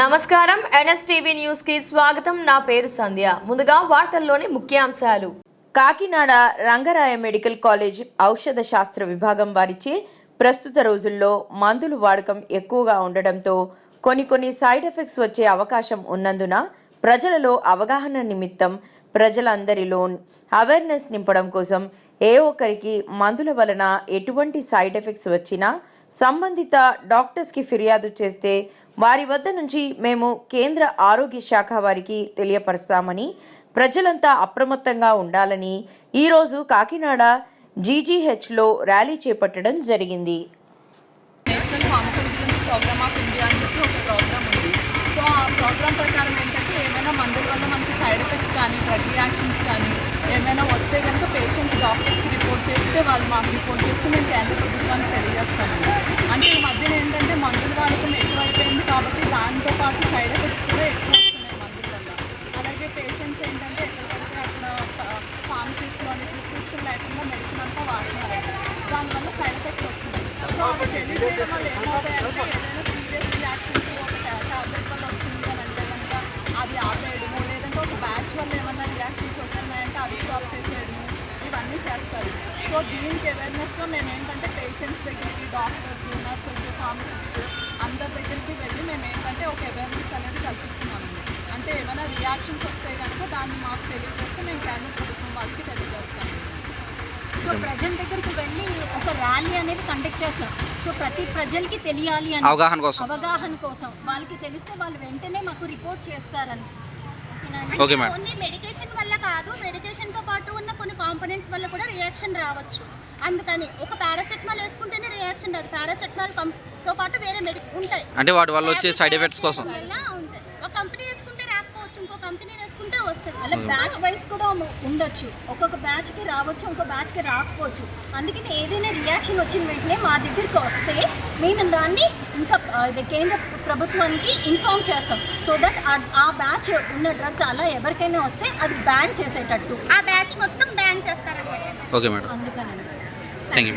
నమస్కారం. ఎన్ఎస్టీవీ న్యూస్కి స్వాగతం. నా పేరు సంధ్య. ముందుగా వార్తల్లోని ముఖ్యాంశాలు. కాకినాడ రంగరాయ మెడికల్ కాలేజ్ ఔషధ శాస్త్ర విభాగం వారిచే ప్రస్తుత రోజుల్లో మందులు వాడకం ఎక్కువగా ఉండడంతో కొన్ని కొన్ని సైడ్ ఎఫెక్ట్స్ వచ్చే అవకాశం ఉన్నందున ప్రజలలో అవగాహన నిమిత్తం ప్రజలందరిలో అవేర్నెస్ నింపడం కోసం ఏ ఒక్కరికి మందుల వలన ఎటువంటి సైడ్ ఎఫెక్ట్స్ వచ్చినా సంబంధిత డాక్టర్స్కి ఫిర్యాదు చేస్తే వారి వద్ద నుంచి మేము కేంద్ర ఆరోగ్య శాఖ వారికి తెలియపరుస్తామని ప్రజలంతా అప్రమత్తంగా ఉండాలని ఈరోజు కాకినాడ జీజీహెచ్లో ర్యాలీ చేపట్టడం జరిగింది. National pharmacology programme of India అని చెప్పి ఒక ప్రోగ్రామ్ ఉంది. సో ఆ ప్రోగ్రామ్ ప్రకారం ఏంటంటే ఏమైనా మందుల వల్ల మనకి సైడ్ ఎఫెక్ట్స్ కానీ డ్రగ్ రియాక్షన్స్ కానీ ఏమైనా వస్తే కనుక పేషెంట్స్ డాక్టర్స్కి రిపోర్ట్ చేస్తే వాళ్ళు మాకు రిపోర్ట్ చేస్తే మేము కేంద్ర ప్రభుత్వానికి తెలియజేస్తాము అంటే ఈ మధ్యన ఏంటంటే మందుల వాడకం ఎక్కువైపోయింది కాబట్టి దాంతో పాటు సైడ్ ఎఫెక్ట్స్ కూడా ఎక్కువ వస్తున్నాయి మందుల వల్ల అలాగే పేషెంట్స్ ఏంటంటే ఎక్కడ పడితే అక్కడ ఫార్మసీస్లోని ప్రిస్క్రిప్షన్ లేకుండా మెడిసిన్ అంతా వాడుతున్నారండి దానివల్ల సైడ్ ఎఫెక్ట్స్ వస్తున్నాయి. సో అవి తెలియజేయడం వల్ల ఏమవుతాయంటే ఏదైనా సీరియస్ రియాక్షన్స్ ఒక టాబ్లెట్ వల్ల వస్తుంది అని అంటే కనుక అది ఆపేయడము లేదంటే ఒక బ్యాచ్ వల్ల ఏమన్నా రియాక్షన్స్ వస్తున్నాయంటే అవి స్టాప్ చేసేయడము ఇవన్నీ చేస్తారు. సో దీనికి అవేర్నెస్గా మేము ఏంటంటే పేషెంట్స్ దగ్గరికి డాక్టర్స్ నర్సెస్ ఫార్మసిస్ట్ అందరి దగ్గరికి వెళ్ళి మేము ఏంటంటే ఒక అవేర్నెస్ అనేది కల్పిస్తున్నాము. అంటే ఏమైనా రియాక్షన్స్ వస్తే కనుక దాన్ని మాకు తెలియజేస్తే మేము కేంద్ర ప్రభుత్వం వాళ్ళకి తెలియజేస్తాము. సో ప్రజల దగ్గరికి వెళ్ళి ఒక ర్యాలీ అనేది కండక్ట్ చేస్తాం సో ప్రతి ప్రజలకి తెలియాలి అని అవగాహన కోసం. అవగాహన కోసం. వాళ్ళకి తెలిస్తే వాళ్ళు వెంటనే మాకు రిపోర్ట్ చేస్తారని? Okay madam. ఓన్లీ మెడికేషన్ వల్ల కాదు మెడికేషన్తో పాటు ఉన్న కొన్ని కాంపోనెంట్స్ వల్ల కూడా రియాక్షన్ రావచ్చు. అందుకని ఒక పారాసెటమాల్ వేసుకుంటేనే రియాక్షన్ రాదు. పారాసెటమాల్తో పాటు వేరే మెడి ఉంటాయి. అంటే వాటి వల్ల వచ్చే సైడ్ ఎఫెక్ట్స్ కోసం. అలా బ్యాచ్ వైజ్ కూడా ఉండొచ్చు. ఒక్కొక్క బ్యాచ్కి రావచ్చు ఇంకో బ్యాచ్కి రాకపోవచ్చు. అందుకని ఏదైనా రియాక్షన్ వచ్చిన వెంటనే మా దగ్గరికి వస్తే మేము దాన్ని ఇంకా కేంద్ర ప్రభుత్వానికి ఇన్ఫార్మ్ చేస్తాం. సో దట్ ఆ బ్యాచ్ ఉన్న డ్రగ్స్ అలా ఎవరికైనా వస్తే అది బ్యాన్ చేసేటట్టు. ఆ బ్యాచ్ మొత్తం బ్యాన్ చేస్తారన్నమాట. Okay madam అందుకనండి. Thank you